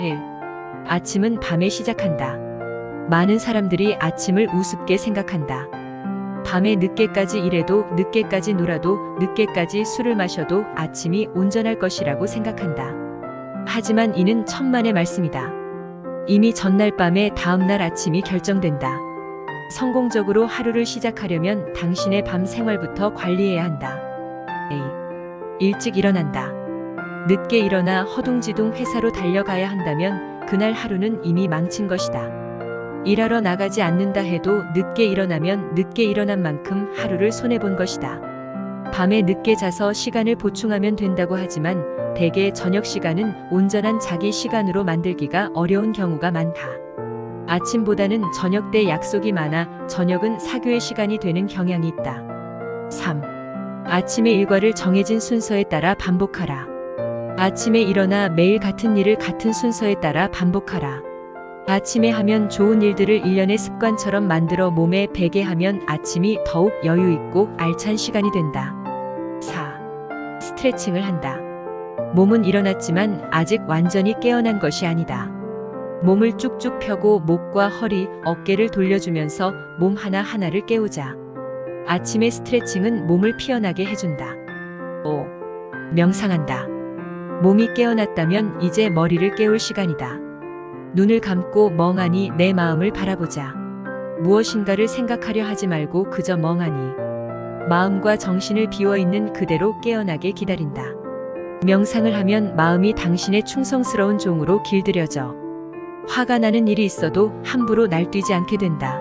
1. 아침은 밤에 시작한다. 많은 사람들이 아침을 우습게 생각한다. 밤에 늦게까지 일해도 늦게까지 놀아도 늦게까지 술을 마셔도 아침이 온전할 것이라고 생각한다. 하지만 이는 천만의 말씀이다. 이미 전날 밤에 다음날 아침이 결정된다. 성공적으로 하루를 시작하려면 당신의 밤 생활부터 관리해야 한다. A. 일찍 일어난다. 늦게 일어나 허둥지둥 회사로 달려가야 한다면 그날 하루는 이미 망친 것이다. 일하러 나가지 않는다 해도 늦게 일어나면 늦게 일어난 만큼 하루를 손해본 것이다. 밤에 늦게 자서 시간을 보충하면 된다고 하지만 대개 저녁 시간은 온전한 자기 시간으로 만들기가 어려운 경우가 많다. 아침보다는 저녁 때 약속이 많아 저녁은 사교의 시간이 되는 경향이 있다. 3. 아침의 일과를 정해진 순서에 따라 반복하라. 아침에 일어나 매일 같은 일을 같은 순서에 따라 반복하라. 아침에 하면 좋은 일들을 일련의 습관처럼 만들어 몸에 배게 하면 아침이 더욱 여유 있고 알찬 시간이 된다. 4. 스트레칭을 한다. 몸은 일어났지만 아직 완전히 깨어난 것이 아니다. 몸을 쭉쭉 펴고 목과 허리, 어깨를 돌려주면서 몸 하나하나를 깨우자. 아침의 스트레칭은 몸을 피어나게 해준다. 5. 명상한다. 몸이 깨어났다면 이제 머리를 깨울 시간이다. 눈을 감고 멍하니 내 마음을 바라보자. 무엇인가를 생각하려 하지 말고 그저 멍하니 마음과 정신을 비워 있는 그대로 깨어나게 기다린다. 명상을 하면 마음이 당신의 충성스러운 종으로 길들여져 화가 나는 일이 있어도 함부로 날뛰지 않게 된다.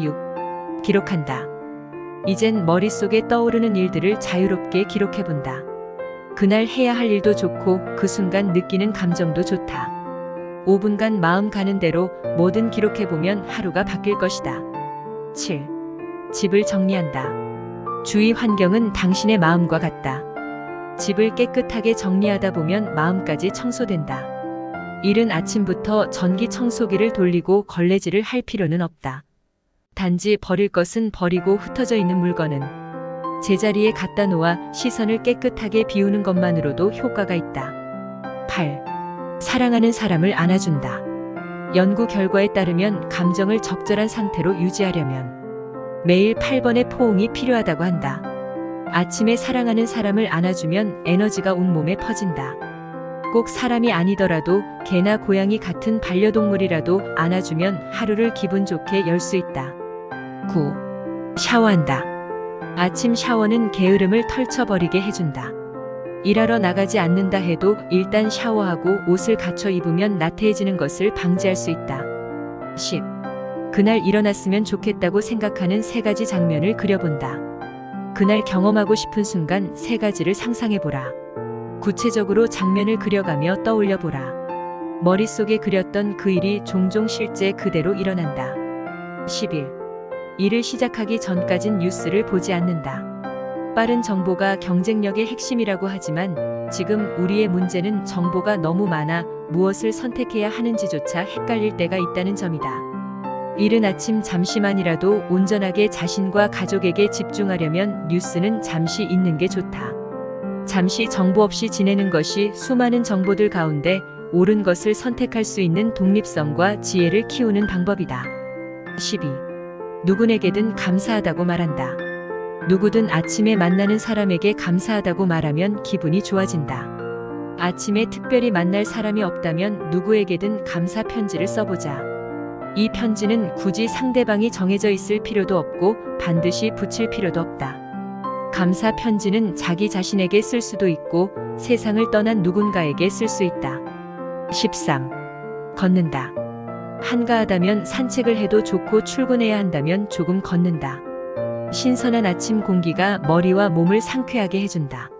6. 기록한다. 이젠 머릿속에 떠오르는 일들을 자유롭게 기록해본다. 그날 해야 할 일도 좋고 그 순간 느끼는 감정도 좋다. 5분간 마음 가는 대로 뭐든 기록해보면 하루가 바뀔 것이다. 7. 집을 정리한다. 주위 환경은 당신의 마음과 같다. 집을 깨끗하게 정리하다 보면 마음까지 청소된다. 이른 아침부터 전기 청소기를 돌리고 걸레질을 할 필요는 없다. 단지 버릴 것은 버리고 흩어져 있는 물건은 제자리에 갖다 놓아 시선을 깨끗하게 비우는 것만으로도 효과가 있다. 8. 사랑하는 사람을 안아준다. 연구 결과에 따르면 감정을 적절한 상태로 유지하려면 매일 8번의 포옹이 필요하다고 한다. 아침에 사랑하는 사람을 안아주면 에너지가 온몸에 퍼진다. 꼭 사람이 아니더라도 개나 고양이 같은 반려동물이라도 안아주면 하루를 기분 좋게 열 수 있다. 9. 샤워한다. 아침 샤워는 게으름을 털쳐버리게 해준다. 일하러 나가지 않는다 해도 일단 샤워하고 옷을 갖춰 입으면 나태해지는 것을 방지할 수 있다. 10. 그날 일어났으면 좋겠다고 생각하는 세 가지 장면을 그려본다. 그날 경험하고 싶은 순간 세 가지를 상상해보라. 구체적으로 장면을 그려가며 떠올려보라. 머릿속에 그렸던 그 일이 종종 실제 그대로 일어난다. 11. 일을 시작하기 전까진 뉴스를 보지 않는다. 빠른 정보가 경쟁력의 핵심이라고 하지만 지금 우리의 문제는 정보가 너무 많아 무엇을 선택해야 하는지조차 헷갈릴 때가 있다는 점이다. 이른 아침 잠시만이라도 온전하게 자신과 가족에게 집중하려면 뉴스는 잠시 있는 게 좋다. 잠시 정보 없이 지내는 것이 수많은 정보들 가운데 옳은 것을 선택할 수 있는 독립성과 지혜를 키우는 방법이다. 12. 누구에게든 감사하다고 말한다. 누구든 아침에 만나는 사람에게 감사하다고 말하면 기분이 좋아진다. 아침에 특별히 만날 사람이 없다면 누구에게든 감사 편지를 써보자. 이 편지는 굳이 상대방이 정해져 있을 필요도 없고 반드시 붙일 필요도 없다. 감사 편지는 자기 자신에게 쓸 수도 있고 세상을 떠난 누군가에게 쓸 수 있다. 13. 걷는다. 한가하다면 산책을 해도 좋고 출근해야 한다면 조금 걷는다. 신선한 아침 공기가 머리와 몸을 상쾌하게 해준다.